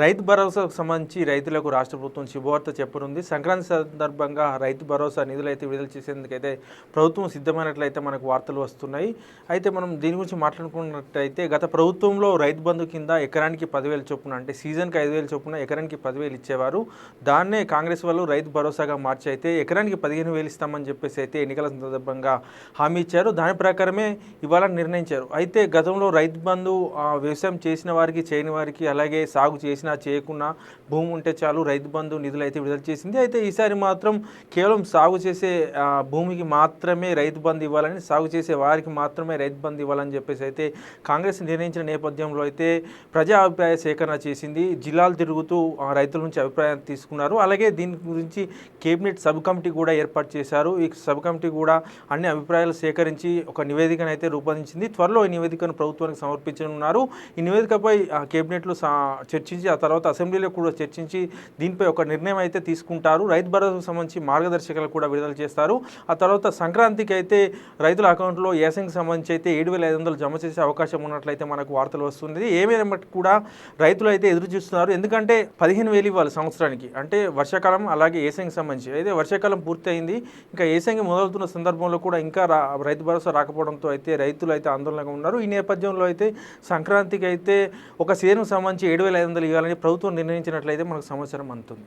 రైతు భరోసాకు సంబంధించి రైతులకు రాష్ట్ర ప్రభుత్వం శుభవార్త చెప్పనుంది. సంక్రాంతి సందర్భంగా రైతు భరోసా నిధులు అయితే విడుదల చేసేందుకైతే ప్రభుత్వం సిద్ధమైనట్లయితే మనకు వార్తలు వస్తున్నాయి. అయితే మనం దీని గురించి మాట్లాడుకున్నట్టయితే గత ప్రభుత్వంలో రైతు బంధు కింద ఎకరానికి పదివేల చొప్పున అంటే సీజన్కి ఐదు వేల చొప్పున ఎకరానికి పదివేలు ఇచ్చేవారు. దాన్నే కాంగ్రెస్ వాళ్ళు రైతు భరోసాగా మార్చి అయితే ఎకరానికి పదిహేను వేలు ఇస్తామని చెప్పేసి అయితే ఎన్నికల సందర్భంగా హామీ ఇచ్చారు. దాని ప్రకారమే ఇవాళ నిర్ణయించారు. అయితే గతంలో రైతు బంధు వ్యవసాయం చేసిన వారికి చేయని వారికి అలాగే సాగు చేసిన చేయకున్నా భూమి ఉంటే చాలు రైతు బంధు నిధులు అయితే విడుదల చేసింది. అయితే ఈసారి మాత్రం కేవలం సాగు చేసే భూమికి మాత్రమే రైతు బంధు ఇవ్వాలని సాగు చేసే వారికి మాత్రమే రైతు బంధు ఇవ్వాలని చెప్పేసి అయితే కాంగ్రెస్ నిర్ణయించిన నేపథ్యంలో అయితే ప్రజా అభిప్రాయ సేకరణ చేసింది. జిల్లాలు తిరుగుతూ రైతుల నుంచి అభిప్రాయం తీసుకున్నారు. అలాగే దీని గురించి కేబినెట్ సబ్ కమిటీ కూడా ఏర్పాటు చేశారు. ఈ సబ్ కమిటీ కూడా అన్ని అభిప్రాయాలు సేకరించి ఒక నివేదికను అయితే రూపొందించింది. త్వరలో ఈ నివేదికను ప్రభుత్వానికి సమర్పించనున్నారు. ఈ నివేదికపై కేబినెట్లో చర్చించి ఆ తర్వాత అసెంబ్లీలో కూడా చర్చించి దీనిపై ఒక నిర్ణయం అయితే తీసుకుంటారు. రైతు భరోసాకు సంబంధించి మార్గదర్శకాలు కూడా విడుదల చేస్తారు. ఆ తర్వాత సంక్రాంతికి అయితే రైతుల అకౌంట్లో ఏసంగ్కి సంబంధించి అయితే ఏడు వేల ఐదు వందలు జమ చేసే అవకాశం ఉన్నట్లయితే మనకు వార్తలు వస్తుంది ఏమైనప్పటికీ కూడా రైతులు అయితే ఎదురు చూస్తున్నారు. ఎందుకంటే పదిహేను వేలు ఇవ్వాలి సంవత్సరానికి. అంటే వర్షాకాలం అలాగే ఏసంగ్కి సంబంధించి. అయితే వర్షాకాలం పూర్తయింది. ఇంకా ఏసంగి మొదలుతున్న సందర్భంలో కూడా ఇంకా రైతు భరోసా రాకపోవడంతో అయితే రైతులు అయితే ఆందోళనగా ఉన్నారు. ఈ నేపథ్యంలో అయితే సంక్రాంతికి అయితే ఒక సీజన్కు సంబంధించి ఏడు వేల ఐదు వందలు ఇవ్వాలి చేయాలని ప్రభుత్వం నిర్ణయించినట్లయితే మనకు సమాచారం అందుతుంది